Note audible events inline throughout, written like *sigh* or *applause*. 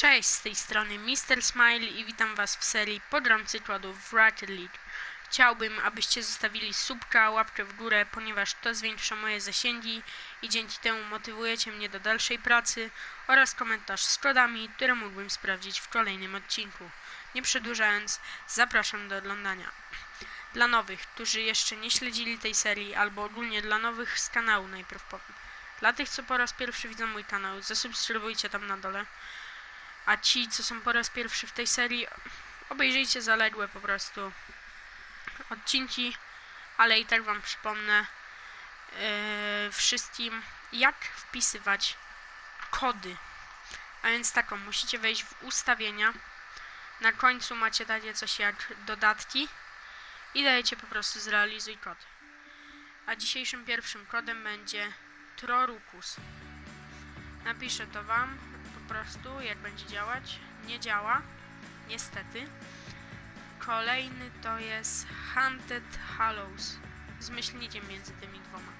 Cześć, z tej strony Mr. Smile i witam was w serii Program przykładów w Rocket League. Chciałbym, abyście zostawili subka, łapkę w górę, ponieważ to zwiększa moje zasięgi i dzięki temu motywujecie mnie do dalszej pracy oraz komentarz z kodami, które mógłbym sprawdzić w kolejnym odcinku. Nie przedłużając, zapraszam do oglądania. Dla nowych, którzy jeszcze nie śledzili tej serii, albo ogólnie dla nowych z kanału najpierw powiem. Dla tych, co po raz pierwszy widzą mój kanał, zasubskrybujcie tam na dole. A ci, co są po raz pierwszy w tej serii, obejrzyjcie zaległe po prostu odcinki, ale i tak wam przypomnę yy, wszystkim, jak wpisywać kody. A więc taką, musicie wejść w ustawienia. Na końcu macie takie coś jak dodatki i dajecie po prostu zrealizuj kod. A dzisiejszym pierwszym kodem będzie Trorukus. Napiszę to wam prostu, jak będzie działać. Nie działa, niestety. Kolejny to jest Hunted Hallows z myślnikiem między tymi dwoma.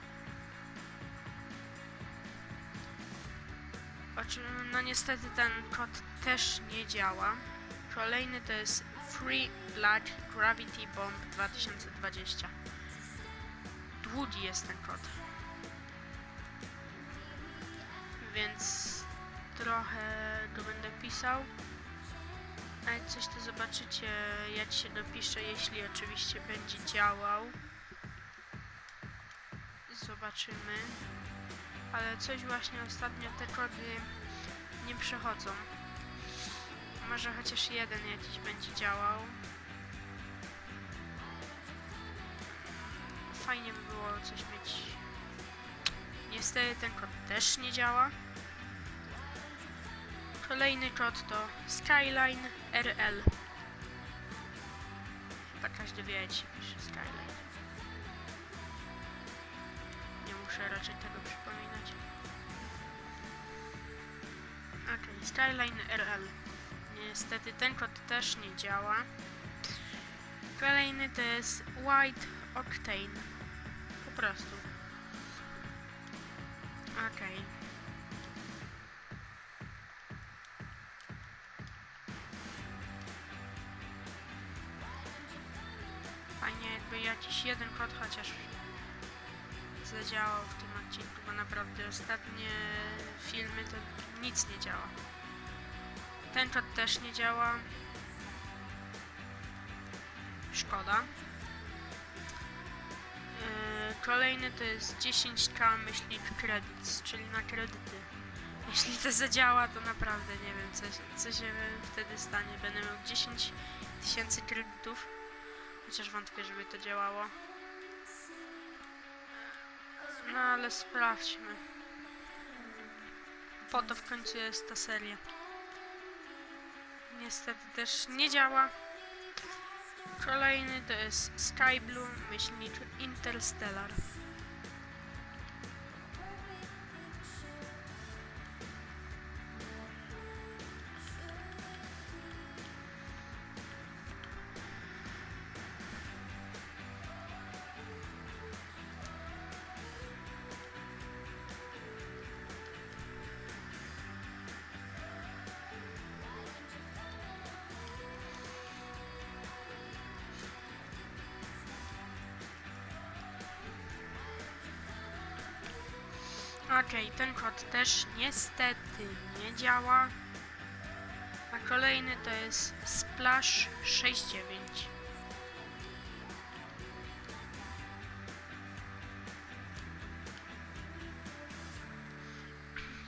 No niestety ten kod też nie działa. Kolejny to jest Free Black Gravity Bomb 2020. Długi jest ten kod. Więc trochę go będę pisał. A jak coś to zobaczycie, jak się dopisze, jeśli oczywiście będzie działał. Zobaczymy. Ale coś właśnie ostatnio te kody nie przechodzą. Może chociaż jeden jakiś będzie działał. Fajnie by było coś mieć. Niestety ten kod też nie działa. Kolejny kod to Skyline RL. Tak każdy wie, jak się pisze Skyline. Nie muszę raczej tego przypominać. Ok, Skyline RL. Niestety ten kod też nie działa. Kolejny to jest White Octane. Po prostu. Okej. Okay. Jeden kod chociaż zadziałał w tym odcinku, bo naprawdę ostatnie filmy to nic nie działa. Ten kod też nie działa. Szkoda. Yy, Kolejny to jest 10k myślnik credits, czyli na kredyty. *laughs* Jeśli to zadziała, to naprawdę nie wiem, co, co się wtedy stanie. Będę miał 10 tysięcy kredytów. Chociaż wątpię, żeby to działało. No ale sprawdźmy. Po to w końcu jest ta seria. Niestety też nie działa. Kolejny to jest Sky Blue myślnik Interstellar. Okej, ten kod też niestety nie działa. A kolejny to jest Splash 69.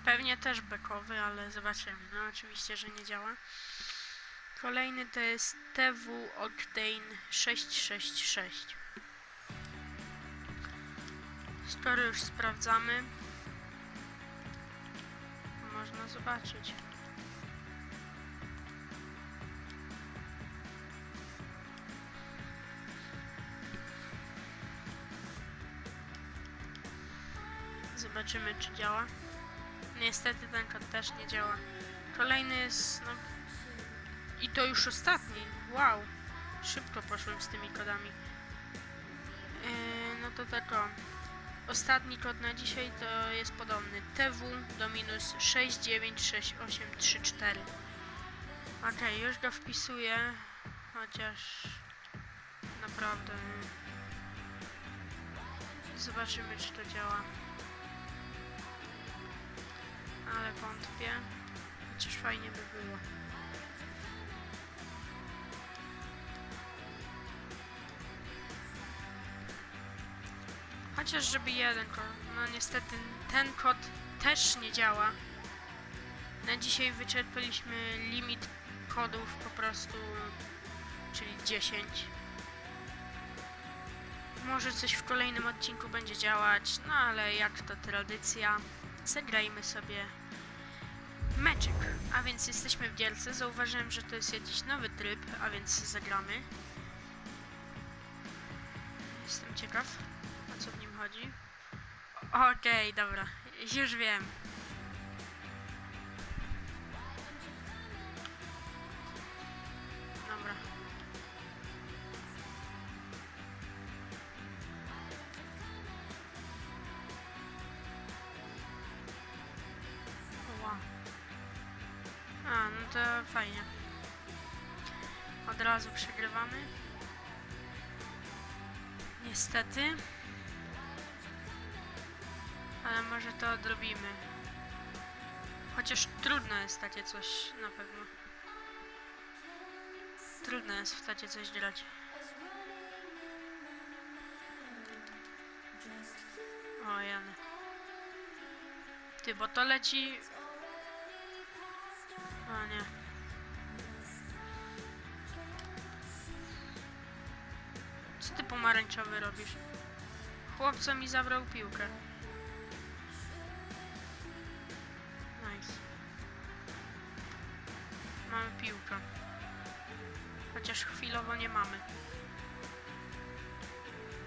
Pewnie też bekowy, ale zobaczymy. No oczywiście, że nie działa. Kolejny to jest TW Octane 666. Skoro już sprawdzamy, można zobaczyć. Zobaczymy, czy działa. Niestety ten kod też nie działa. Kolejny jest, no... I to już ostatni. Wow. Szybko poszłem z tymi kodami. Yy, no to tak o. Ostatni kod na dzisiaj to jest podobny TW do minus 696834. Okej, już go wpisuję, chociaż naprawdę zobaczymy czy to działa. Ale wątpię, chociaż fajnie by było. Chociaż żeby jeden kod, no niestety ten kod też nie działa. Na dzisiaj wyczerpaliśmy limit kodów po prostu, czyli 10. Może coś w kolejnym odcinku będzie działać, no ale jak to tradycja, zagrajmy sobie meczek. A więc jesteśmy w Gielce, zauważyłem, że to jest jakiś nowy tryb, a więc zagramy. Jestem ciekaw, chodzi. Okej, dobra, już wiem. Dobra. Ła. A, no to fajnie. Od razu przegrywamy. Niestety. Ale może to odrobimy. Chociaż trudno jest takie coś na pewno. Trudno jest w takie coś grać. O Jany. Ty, bo to leci... O nie. Co ty pomarańczowy robisz? Chłopco mi zabrał piłkę. Piłkę. Chociaż chwilowo nie mamy.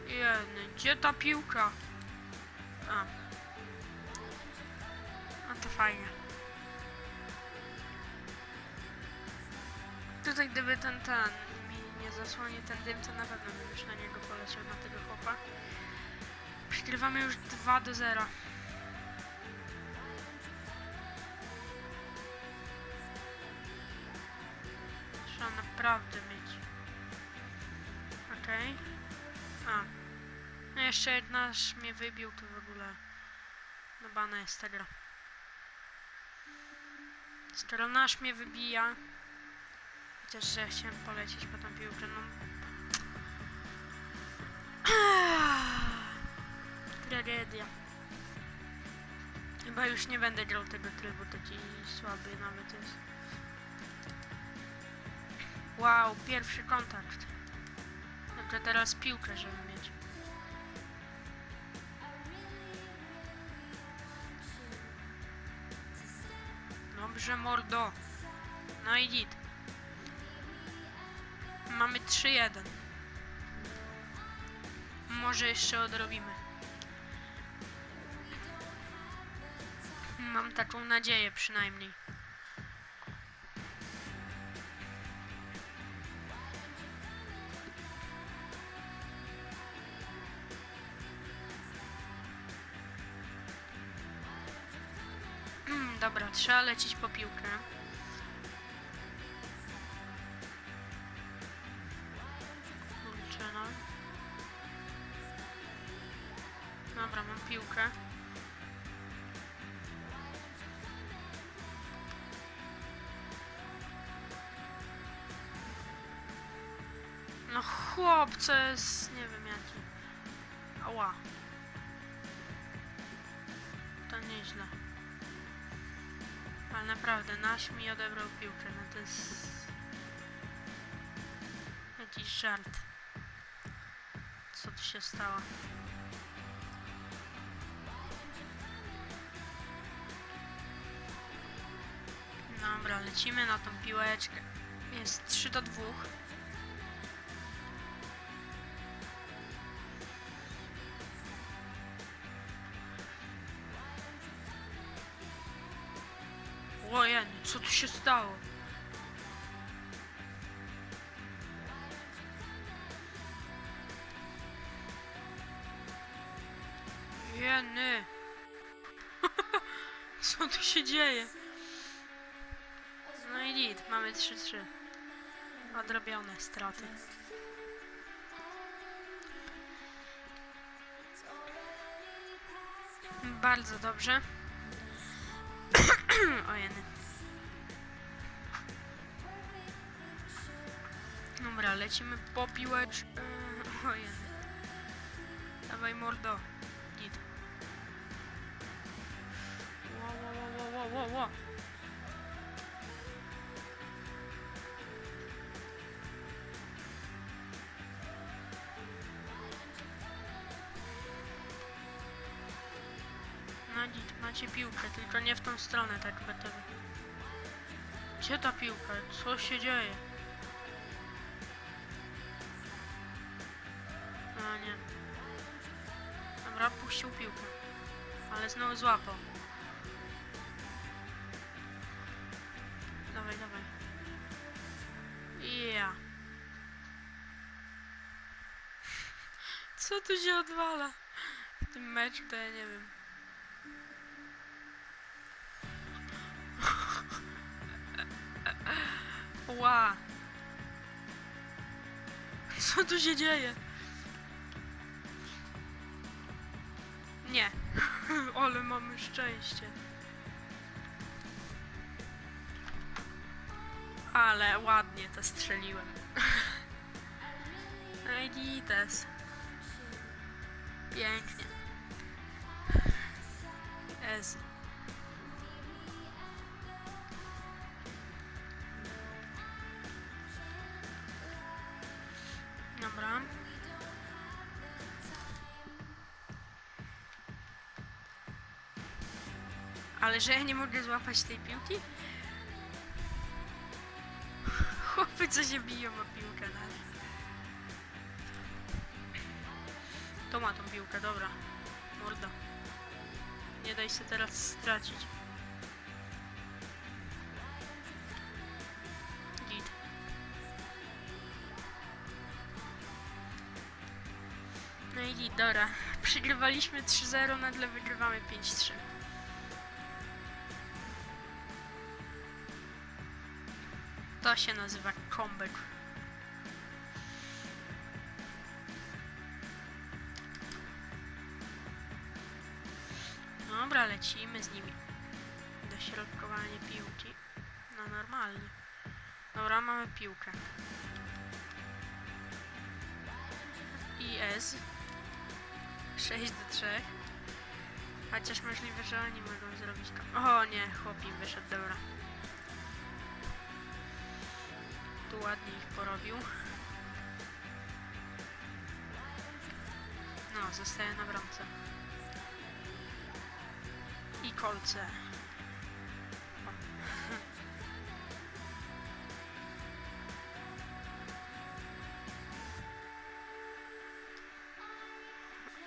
Jeny, gdzie ta piłka? A. No to fajnie. Tutaj gdyby ten ten mi nie zasłoni ten dym, to na pewno bym już na niego poleciał, na tego chłopa. Przegrywamy już 2 do 0. naprawdę mieć. Okej. A. No jeszcze aż mnie wybił, to w ogóle... No bana jest ta gra. Skoro nasz mnie wybija... Chociaż, że chciałem polecieć po tą piłkę, no... *clears throat* Tragedia. Chyba już nie będę grał tego trybu, taki słaby nawet jest. Wow, pierwszy kontakt. Dobrze, teraz piłkę, żeby mieć. Dobrze, mordo. No i git. Mamy 3-1. Może jeszcze odrobimy. Mam taką nadzieję przynajmniej. Dobra, trzeba lecieć po piłkę. Kurczę, no. Dobra, mam piłkę. No chłop, co nie wiem jaki. Ała. To nieźle. Ale naprawdę, nasz mi odebrał piłkę, no to jest... Jakiś żart. Co tu się stało? Dobra, lecimy na tą piłeczkę. Jest 3 do 2. Ojej, co tu się stało? Jeny. *laughs* Co tu się dzieje? No i git, mamy 3-3. Odrobione straty. Bardzo dobrze. *clears throat* Ojeny. Dobra, lecimy po piłecz... *clears throat* Yy, ojeny. Dawaj mordo. Git. Ło, ło, ło, ło, ło, ło, ło. Macie piłkę, tylko nie w tą stronę tak gotowy. Gdzie ta piłka? Co się dzieje? No nie. Dobra, puścił piłkę. Ale znowu złapał. Dawaj, dawaj. Ja. *laughs* Co tu się odwala? W tym meczu to ja nie wiem. Ła. Co tu się dzieje? Nie. *laughs* Ale mamy szczęście. Ale ładnie to strzeliłem. *laughs* Edites. Pięknie. Ez. Ale że ja nie mogę złapać tej piłki? Chłopy, co się biją o piłkę na To ma tą piłkę, dobra. Morda. Nie daj się teraz stracić. No i git, dobra. Przegrywaliśmy 3-0, nagle wygrywamy 5-3. To się nazywa comeback. Dobra, lecimy z nimi. Dośrodkowanie piłki. No normalnie. Dobra, mamy piłkę. IS 6 do 3. Chociaż możliwe, że oni mogą zrobić to. O nie, chłop im wyszedł, dobra. Ładnie ich porobił. No, zostaje na bramce. I kolce. *laughs*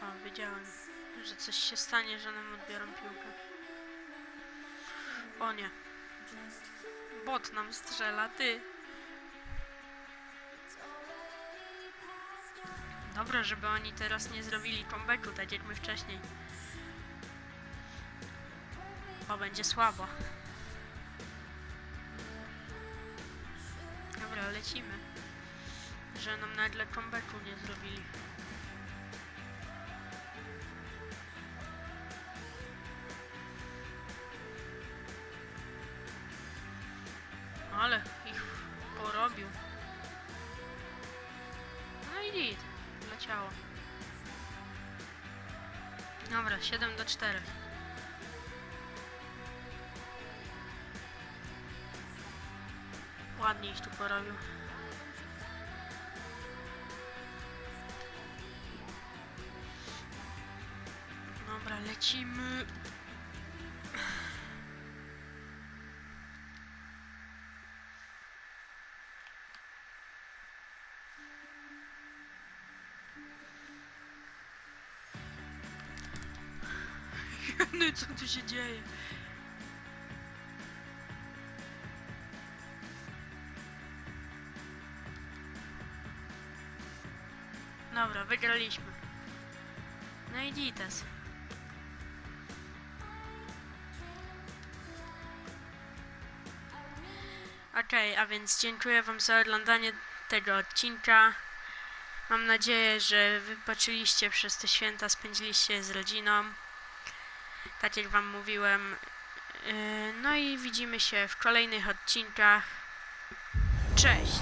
O, wiedziałem, że coś się stanie, że nam odbiorą piłkę. O nie. Bot nam strzela, ty. Dobra, żeby oni teraz nie zrobili comebacku, tak jak my wcześniej. Bo będzie słabo. Dobra, lecimy. Że nam nagle comebacku nie zrobili. Dobra, 7 do 4. Ładnie ich tu porobił. Dobra, lecimy. Tu się dzieje? Dobra, wygraliśmy. No i Dites. Okej, a więc dziękuję Wam za oglądanie tego odcinka. Mam nadzieję, że wypoczęliście przez te święta, spędziliście je z rodziną. Tak jak Wam mówiłem. Yy, No i widzimy się w kolejnych odcinkach. Cześć!